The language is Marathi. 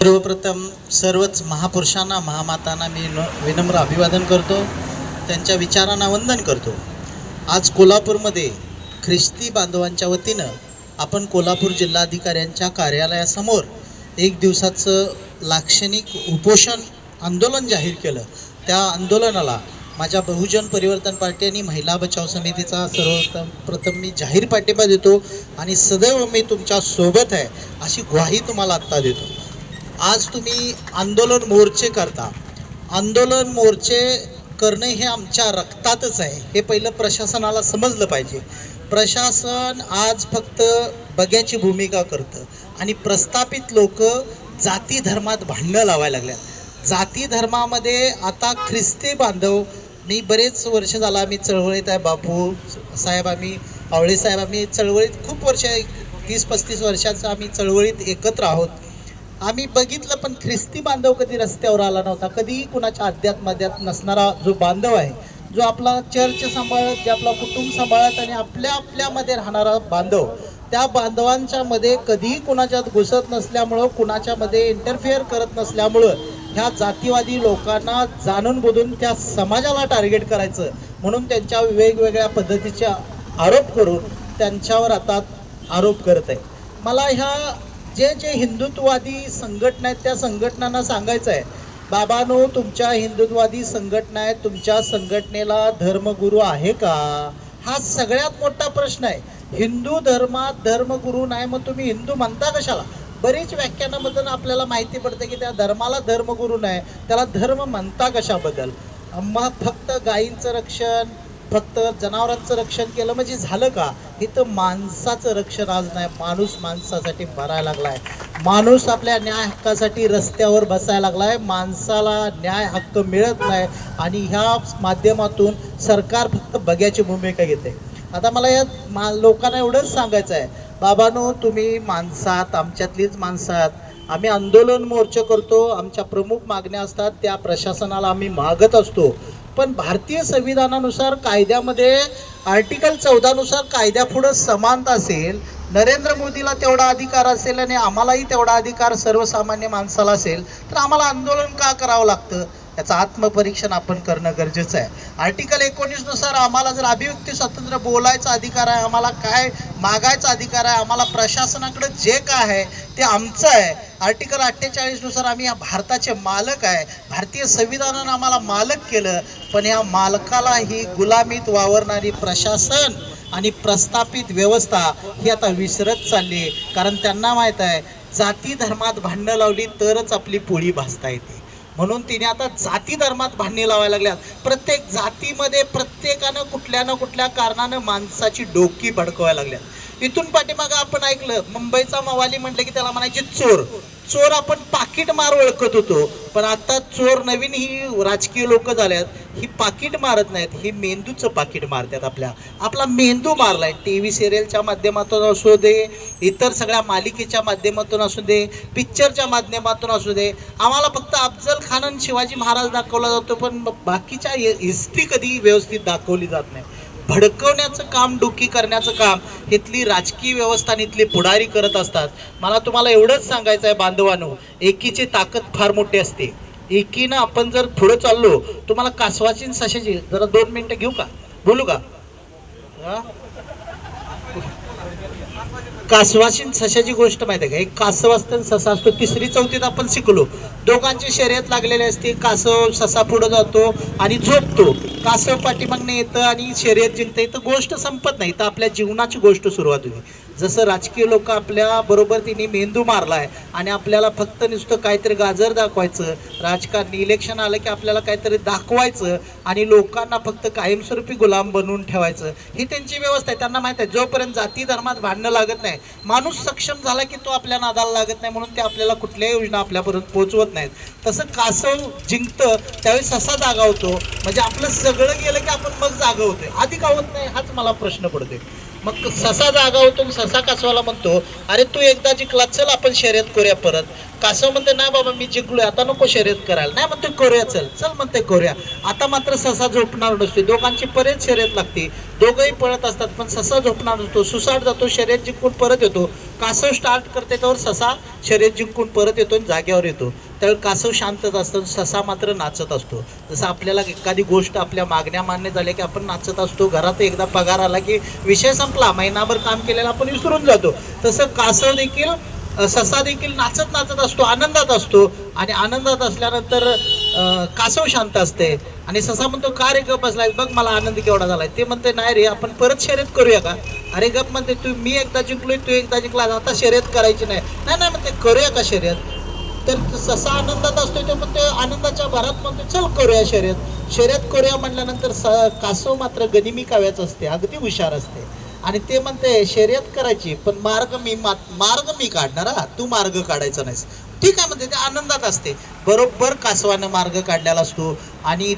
सर्वप्रथम सर्वच महापुरुषांना महामातांना मी न विनम्र अभिवादन करतो. त्यांच्या विचारांना वंदन करतो. आज कोल्हापूरमध्ये ख्रिस्ती बांधवांच्या वतीनं आपण कोल्हापूर जिल्हाधिकाऱ्यांच्या कार्यालयासमोर एक दिवसाचं लाक्षणिक उपोषण आंदोलन जाहीर केलं. त्या आंदोलनाला माझ्या बहुजन परिवर्तन पार्टी आणि महिला बचाव समितीचा सर्वप्रथम प्रथम मी जाहीर पाठिंबा देतो आणि सदैव मी तुमच्यासोबत आहे अशी ग्वाही तुम्हाला आत्ता देतो. आज तुम्ही आंदोलन मोर्चे करता. आंदोलन मोर्चे करणं हे आमच्या रक्तातच आहे. हे पहिलं प्रशासनाला समजलं पाहिजे. प्रशासन आज फक्त बघ्याची भूमिका करतं आणि प्रस्थापित लोक जाती धर्मात भांडणं लावायला लागल्यात. जाती धर्मामध्ये आता ख्रिस्ती बांधव मी बरेच वर्ष झाला आम्ही चळवळीत आहे. बापू साहेब आम्ही आवळे साहेब आम्ही चळवळीत खूप वर्ष तीस पस्तीस वर्षाचं आम्ही चळवळीत एकत्र आहोत. आम्ही बघितलं पण ख्रिस्ती बांधव कधी रस्त्यावर आला नव्हता. कधीही कुणाच्या अध्यात्मध्यात नसणारा जो बांधव आहे जो आपला चर्च सांभाळत जे आपला कुटुंब सांभाळत आणि आपल्या आपल्यामध्ये राहणारा बांधव त्या बांधवांच्या मध्ये कधीही कुणाच्यात घुसत नसल्यामुळं कुणाच्यामध्ये इंटरफेअर करत नसल्यामुळं ह्या जातीवादी लोकांना जाणून बोधून त्या समाजाला टार्गेट करायचं. म्हणून त्यांच्या वेगवेगळ्या पद्धतीचे आरोप करून त्यांच्यावर आता आरोप करत आहे. मला ह्या जे जे हिंदुत्ववादी संघटना आहेत त्या संघटनांना सांगायचं आहे. बाबानो तुमच्या हिंदुत्ववादी संघटना आहेत तुमच्या संघटनेला धर्मगुरू आहे का? हा सगळ्यात मोठा प्रश्न आहे. हिंदू धर्मात धर्मगुरू नाही मग तुम्ही हिंदू म्हणता कशाला? बरीच व्याख्यानामधून आपल्याला माहिती पडते की त्या धर्माला धर्मगुरू नाही त्याला धर्म म्हणता कशाबद्दल? मग फक्त गायींचं रक्षण फक्त जनावरांचं रक्षण केलं म्हणजे झालं का? इथं माणसाचं रक्षण आज नाही माणूस माणसासाठी मरायला लागलाय. माणूस आपल्या न्याय हक्कासाठी रस्त्यावर बसायला लागलाय माणसाला न्याय हक्क मिळत नाही आणि ह्या माध्यमातून सरकार फक्त बघ्याची भूमिका घेते. आता मला या मा लोकांना एवढंच सांगायचं आहे बाबांनो तुम्ही माणसात आमच्यातलीच माणसात आम्ही आंदोलन मोर्चा करतो आमच्या प्रमुख मागण्या असतात त्या प्रशासनाला आम्ही मागत असतो. पण भारतीय संविधानानुसार कायद्यामध्ये आर्टिकल चौदानुसार कायद्यापुढं समानता असेल नरेंद्र मोदीला तेवढा अधिकार असेल आणि आम्हालाही तेवढा अधिकार सर्वसामान्य माणसाला असेल तर आम्हाला आंदोलन का करावं लागतं? याचं आत्मपरीक्षण आपण करणं गरजेचं आहे. आर्टिकल एकोणीसनुसार आम्हाला जर अभिव्यक्ती स्वातंत्र्य बोलायचा अधिकार आहे आम्हाला काय मागायचा अधिकार आहे आम्हाला प्रशासनाकडे जे काय आहे ते आमचं आहे. आर्टिकल अठ्ठेचाळीसनुसार आम्ही या भारताचे मालक आहे. भारतीय संविधानानं आम्हाला मालक केलं पण या मालकाला ही गुलामीत वावरणारी प्रशासन आणि प्रस्थापित व्यवस्था ही आता विसरत चालली आहे. कारण त्यांना माहीत आहे जाती धर्मात भांडणं लावली तरच आपली पोळी भाजता येते. म्हणून तिने आता जाती धर्मात भांडणी लावायला लागल्यात. प्रत्येक जातीमध्ये प्रत्येकानं कुठल्या ना कुठल्या कारणानं माणसाची डोकी भडकवायला लागल्यात. इथून पाठीमागं आपण ऐकलं मुंबईचा मवाली म्हटलं की त्याला म्हणायचे चोर. चोर आपण पाकिट मार ओळखत होतो. पण आता चोर नवीन ही राजकीय लोक झाल्यात ही पाकिट मारत नाहीत ही मेंदूचं पाकिट मारतात आपल्या. आपला मेंदू मारलाय. टी व्ही सिरियलच्या माध्यमातून असू दे इतर सगळ्या मालिकेच्या माध्यमातून असू दे पिक्चरच्या माध्यमातून असू दे आम्हाला फक्त अफजल खान आणि शिवाजी महाराज दाखवला जातो पण बाकीच्या हिस्ट्री कधी व्यवस्थित दाखवली जात नाही. भडकवण्याचं काम डोकी करण्याचं काम इथली राजकीय व्यवस्था आणि इथली पुढारी करत असतात. मला तुम्हाला एवढंच सांगायचं आहे बांधवानो एकीची ताकद फार मोठी असते. एकीनं आपण जर पुढं चाललो तुम्हाला कासवाची सशाची जरा दोन मिनिटं घेऊ का? बोलू का? हा? सशाची गोष्ट माहिती आहे का? एक कासव असतं ससा असतो. तिसरी चौथीत आपण शिकलो. दोघांची शर्यत लागलेली असते. कासव ससा पुढं जातो आणि झोपतो. कासव पाठीमागणे येतं आणि शर्यत जिंकतं. येतं गोष्ट संपत नाही. तर आपल्या जीवनाची गोष्ट सुरुवात होईल. जसं राजकीय लोक आपल्या बरोबर तिने मेंदू मारलाय आणि आपल्याला फक्त नुसतं काहीतरी गाजर दाखवायचं राजकारणी इलेक्शन आलं की आपल्याला काहीतरी दाखवायचं आणि लोकांना फक्त कायमस्वरूपी गुलाम बनवून ठेवायचं. ही त्यांची व्यवस्था आहे. त्यांना माहीत आहे जोपर्यंत जाती धर्मात भांडणं लागत नाही माणूस सक्षम झाला की तो आपल्या नादाला लागत नाही म्हणून ते आपल्याला कुठल्याही योजना आपल्यापर्यंत पोहोचवत नाहीत. तसं कासव जिंकतं त्यावेळी ससा जागा होतो म्हणजे आपलं सगळं गेलं की आपण मग जागा होतोय. आधी का होत नाही? हाच मला प्रश्न पडतोय. मग ससा जागा होतो ससा कासवाला म्हणतो अरे तू एकदा जिंकला चल आपण शर्यत करूया परत. कासव म्हणते नाही बाबा मी जिंकलोय आता नको शर्यत करायला. नाही म्हणते करूया चल. चल म्हणते करूया. आता मात्र ससा झोपणार नसते दोघांची परत शर्यत लागते. दोघंही पळत असतात पण ससा झोपणार नसतो. सुसाट जातो शर्यत जिंकून परत येतो. कासव स्टार्ट करते त्यावर ससा शर्यत जिंकून परत येतो आणि जाग्यावर येतो. त्यावेळी कासव शांतच असतं ससा मात्र नाचत असतो. जसं आपल्याला एखादी गोष्ट आपल्या मागण्या मान्य झाल्या की आपण नाचत असतो घरात एकदा पगार आला की विषय संपला महिनाभर काम केलेलं आपण विसरून जातो. तसं कासव देखील ससा देखील नाचत नाचत असतो आनंदात असतो. आणि आनंदात असल्यानंतर कासव शांत असते. आणि ससा म्हणतो का रे गप बसलाय बघ मला आनंद केवढा झालाय. ते म्हणते नाही रे आपण परत शर्यत करूया का? अरे गप म्हणते तू मी एकदा जिंकलोय तू एकदा जिंकला आता शर्यत करायची नाही. नाही नाही म्हणते करूया का शर्यत? तर ससा आनंदात असतो ते पण ते आनंदाच्या भरात म्हणतो चल करूया शर्यत. शर्यत करूया म्हटल्यानंतर स कासव मात्र गनिमी काव्याच असते अगदी हुशार असते. आणि ते म्हणते शर्यत करायची पण मार्ग मी मा- मार्ग मी काढणार हा? तू मार्ग काढायचा नाहीस. ठीक आहे म्हणते ते आनंदात असते. बरोबर कासवानं मार्ग काढलेला असतो. आणि